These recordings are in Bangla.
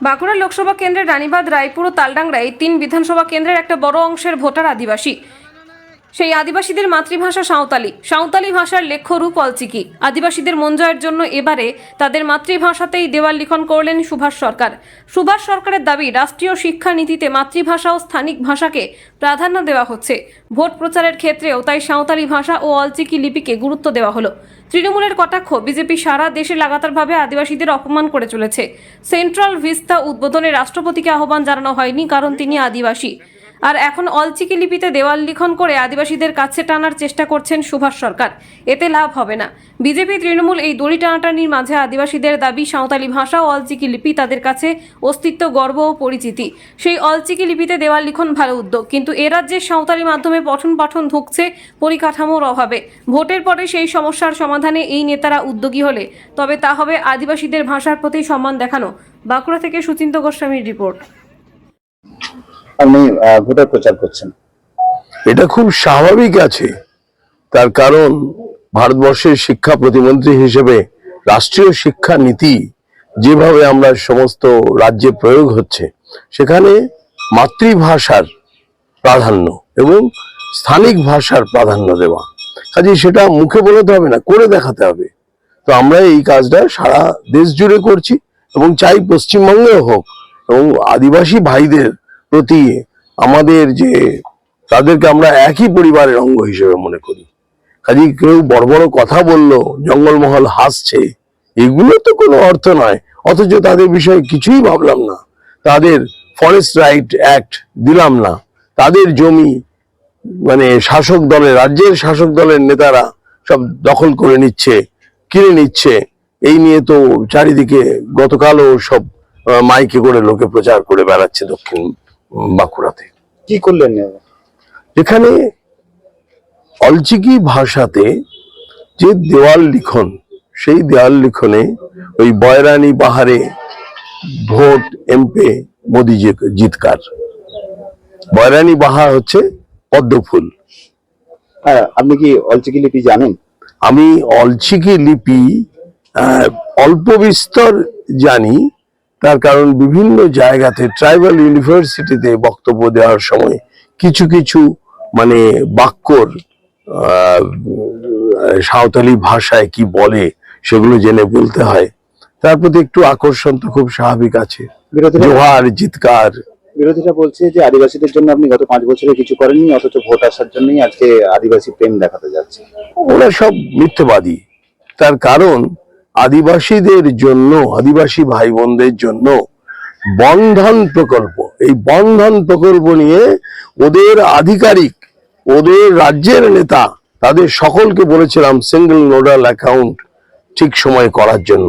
বাঁকুড়া লোকসভা কেন্দ্রের রানীবাদ রায়পুর ও তালডাংরা এই তিন বিধানসভা কেন্দ্রের একটা বড় অংশের ভোটার আদিবাসী। সেই আদিবাসীদের মাতৃভাষা সাঁওতালি। সাঁওতালি ভাষার লেখ্যরূপ অলচিকি। আদিবাসীদের মন জয়ের জন্য এবারে তাদের মাতৃভাষাতেই দেওয়াল লিখন করলেন সুভাষ সরকার। সুভাষ সরকারের দাবি, রাষ্ট্রীয় শিক্ষা নীতিতে মাতৃভাষা ও স্থানিক ভাষাকে প্রাধান্য দেওয়া হচ্ছে। ভোট প্রচারের ক্ষেত্রেও তাই সাঁওতালি ভাষা ও অলচিকি লিপিকে গুরুত্ব দেওয়া হলো। তৃণমূলের কটাক্ষ, বিজেপি সারা দেশে লাগাতারভাবে আদিবাসীদের অপমান করে চলেছে। সেন্ট্রাল ভিস্তা উদ্বোধনে রাষ্ট্রপতিকে আহ্বান জানানো হয়নি, কারণ তিনি আদিবাসী। আর এখন অলচিকি লিপিতে দেওয়াল লিখন করে আদিবাসীদের কাছে টানার চেষ্টা করছেন সুভাষ সরকার। এতে লাভ হবে না। বিজেপি, তৃণমূল এই দড়ি টানাটানির মাঝে আদিবাসীদের দাবি, সাঁওতালি ভাষা ও অলচিকি লিপি তাদের কাছে অস্তিত্ব, গর্ব ও পরিচিতি। সেই অলচিকি লিপিতে দেওয়াল লিখন ভালো উদ্যোগ, কিন্তু এ রাজ্যের সাঁওতালি মাধ্যমে পঠন পাঠন ধুঁকছে পরিকাঠামোর অভাবে। ভোটের পরে সেই সমস্যার সমাধানে এই নেতারা উদ্যোগী হলে, তবে তা হবে আদিবাসীদের ভাষার প্রতি সম্মান দেখানো। বাঁকুড়া থেকে সুচিন্ত গোস্বামীর রিপোর্ট। আপনি ভোটার প্রচার করছেন। এটা খুব স্বাভাবিক আছে। তার কারণ, ভারতবর্ষের শিক্ষা প্রতিমন্ত্রী হিসেবে রাষ্ট্রীয় শিক্ষা নীতি যেভাবে আমরা সমস্ত রাজ্যে প্রয়োগ হচ্ছে, সেখানে মাতৃভাষার প্রাধান্য এবং স্থানিক ভাষার প্রাধান্য দেওয়া। কাজে সেটা মুখে বলতে হবে না, করে দেখাতে হবে। তো আমরা এই কাজটা সারা দেশ জুড়ে করছি এবং চাই পশ্চিমবঙ্গেও হোক এবং আদিবাসী ভাইদের প্রতি আমাদের যে, তাদেরকে আমরা একই পরিবারের অঙ্গ হিসেবে মনে করি। কাজে কেউ বড় বড় কথা বলল, জঙ্গলমহল হাসছে, এগুলো তো কোনো অর্থ নয়। অথচ তাদের বিষয়ে কিছুই ভাবলাম না। তাদের ফরেস্ট রাইট অ্যাক্ট দিলাম না। তাদের জমি মানে শাসক দলের, রাজ্যের শাসক দলের নেতারা সব দখল করে নিচ্ছে, কিনে নিচ্ছে। এই নিয়ে তো চারিদিকে গতকালও সব মাইকে করে লোকে প্রচার করে বেড়াচ্ছে দক্ষিণ বাঁকুড়াতে। কি করলেন? এখানে অলচিকি ভাষাতে যে দেওয়াল লিখন সেই দেওয়াল লিখনে ওই বয়রানি পাহাড়ে ভোট এমপে মোদি জিতকার। বয়রানি বাহার হচ্ছে পদ্মফুল। হ্যাঁ আপনি কি অলচিকি লিপি জানেন? আমি অলচিকি লিপি অল্প বিস্তর জানি তার কারণ বিভিন্ন জায়গাতে ট্রাইবাল ইউনিভার্সিটিতে বক্তব্য দেওয়ার সময় কিছু কিছু মানে বাক্যর সাঁওতালি ভাষায় কি বলে সেগুলো জেনে বলতে হয়। তার প্রতি একটু আকর্ষণ তো খুব স্বাভাবিক আছে। জোহার জিতকার বিরোধীরা বলছে যে আদিবাসীদের জন্য আপনি গত পাঁচ বছরে কিছু করেননি অথচ ভোট আসার জন্যই আজকে আদিবাসী প্রেম দেখাতে যাচ্ছে। ওরা সব মিথ্যবাদী। তার কারণ আদিবাসীদের জন্য, আদিবাসী ভাই বোনদের জন্য বন্ধন প্রকল্প। এই বন্ধন প্রকল্প নিয়ে ওদের আধিকারিক, ওদের রাজ্যের নেতা, তাদের সকলকে বলেছিলাম সিঙ্গেল নোডাল অ্যাকাউন্ট ঠিক সময় করার জন্য।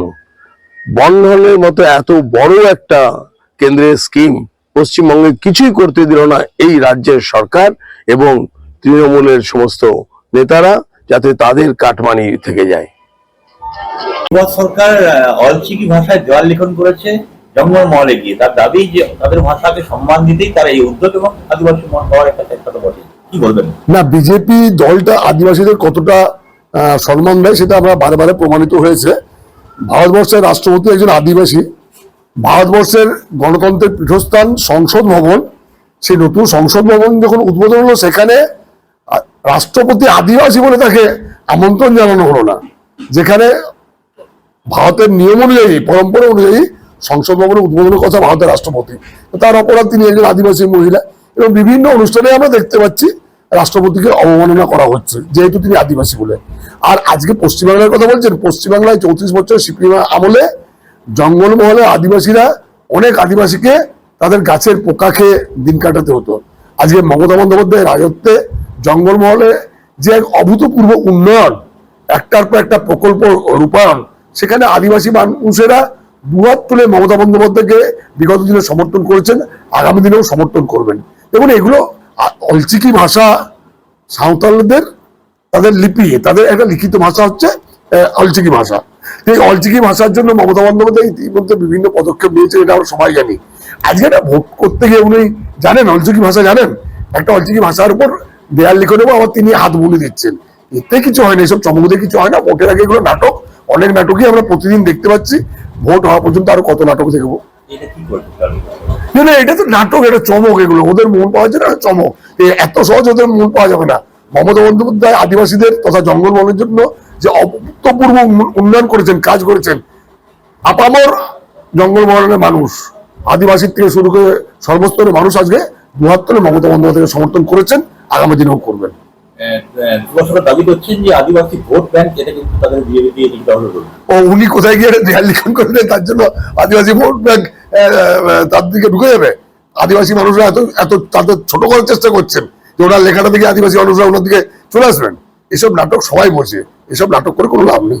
বন্ধনের মতো এত বড় একটা কেন্দ্রের স্কিম পশ্চিমবঙ্গে কিছুই করতে দিল না এই রাজ্যের সরকার এবং তৃণমূলের সমস্ত নেতারা যাতে তাদের কাটমানি থেকে যায়। সুভাষ সরকার অলচিকি ভাষায় দেওয়াল লিখন করেছে, জঙ্গল মহলে গিয়ে। তার দাবি যে তাদের ভাষাকে সম্মান দিতেই তারা এই উদ্যোগ এবং আদিবাসী মন হওয়ার একটা চেষ্টা বটে কি বলবেন? না, বিজেপি দলটা আদিবাসীদের কতটা সম্মান দেয় সেটা আমরা বারে প্রমাণিত হয়েছে। ভারতবর্ষের রাষ্ট্রপতি একজন আদিবাসী। ভারতবর্ষের গণতন্ত্রের পীঠস্থান সংসদ ভবন। সেই নতুন সংসদ ভবন যখন উদ্বোধন হলো, সেখানে রাষ্ট্রপতি আদিবাসী বলে তাকে আমন্ত্রণ জানানো হলো না। যেখানে ভারতের নিয়ম অনুযায়ী, পরম্পরা অনুযায়ী সংসদ ভবনের উদ্বোধনের কথা ভারতের রাষ্ট্রপতি। তার অপরাধ তিনি একজন আদিবাসী মহিলা এবং বিভিন্ন অনুষ্ঠানে আমরা দেখতে পাচ্ছি রাষ্ট্রপতিকে অবমাননা করা হচ্ছে, যেহেতু তিনি আদিবাসী বলে। আর আজকে পশ্চিমবাংলার কথা বলছেন, পশ্চিমবাংলায় চৌত্রিশ বছর সিপিএম আমলে জঙ্গলমহলে আদিবাসীরা অনেক আদিবাসীকে তাদের গাছের পোকা খেয়ে দিন কাটাতে হতো। আজকে মমতা বন্দ্যোপাধ্যায়ের রাজত্বে জঙ্গলমহলে যে এক অভূতপূর্ব উন্নয়ন, একটার পর একটা প্রকল্প রূপায়ণ সেখানে আদিবাসী মানুষেরা দুহাত তুলে মমতা বন্দ্যোপাধ্যায়কে বিগত দিনে সমর্থন করেছেন, আগামী দিনেও সমর্থন করবেন। দেখুন, এগুলো অলচিকি ভাষা সাঁওতালদের তাদের লিপি, তাদের একটা লিখিত ভাষা হচ্ছে অলচিকি ভাষা। এই অলচিকি ভাষার জন্য মমতা বন্দ্যোপাধ্যায় ইতিমধ্যে বিভিন্ন পদক্ষেপ নিয়েছে এটা আমরা সবাই জানি। আজকে একটা ভোট করতে গিয়ে উনি জানেন, অলচিকি ভাষা জানেন? একটা অলচিকি ভাষার উপর দেয়াল লিখে নেব আবার তিনি হাত বুলে দিচ্ছেন। এতে কিছু হয় না, এসব চমকতে কিছু হয় না, ভোটের আগে এগুলো নাটক অনেক নাটকই আমরা প্রতিদিন দেখতে পাচ্ছি। ভোট হওয়া পর্যন্ত আরও কত নাটক দেখব? এটা? না না তো নাটক এটা চমক এগুলো। ওদের মন পাওয়া যায় না চমক। এত সহজ ওদের মন পাওয়া যাবে না। মমতা বন্দ্যোপাধ্যায় আদিবাসীদের তথা জঙ্গল বনের জন্য যে অভূতপূর্ব উন্নয়ন করেছেন কাজ করেছেন আপামর জঙ্গল বনের মানুষ আদিবাসীর থেকে শুরু করে সর্বস্তরের মানুষ আজকে দুহাত্তরে মমতা বন্দ্যোপাধ্যায়কে সমর্থন করেছেন আগামী দিনেও করবেন। উনি কোথায় গিয়ে তার জন্য আদিবাসী ভোট তার দিকে ঢুকে যাবে। আদিবাসী মানুষরা এত এত ছোট করার চেষ্টা করছেন যে ওনার লেখাটা থেকে আদিবাসী মানুষরা ওনার দিকে চলে আসবেন। এসব নাটক সবাই বলছে। এসব নাটক করে কোনো লাভ নেই।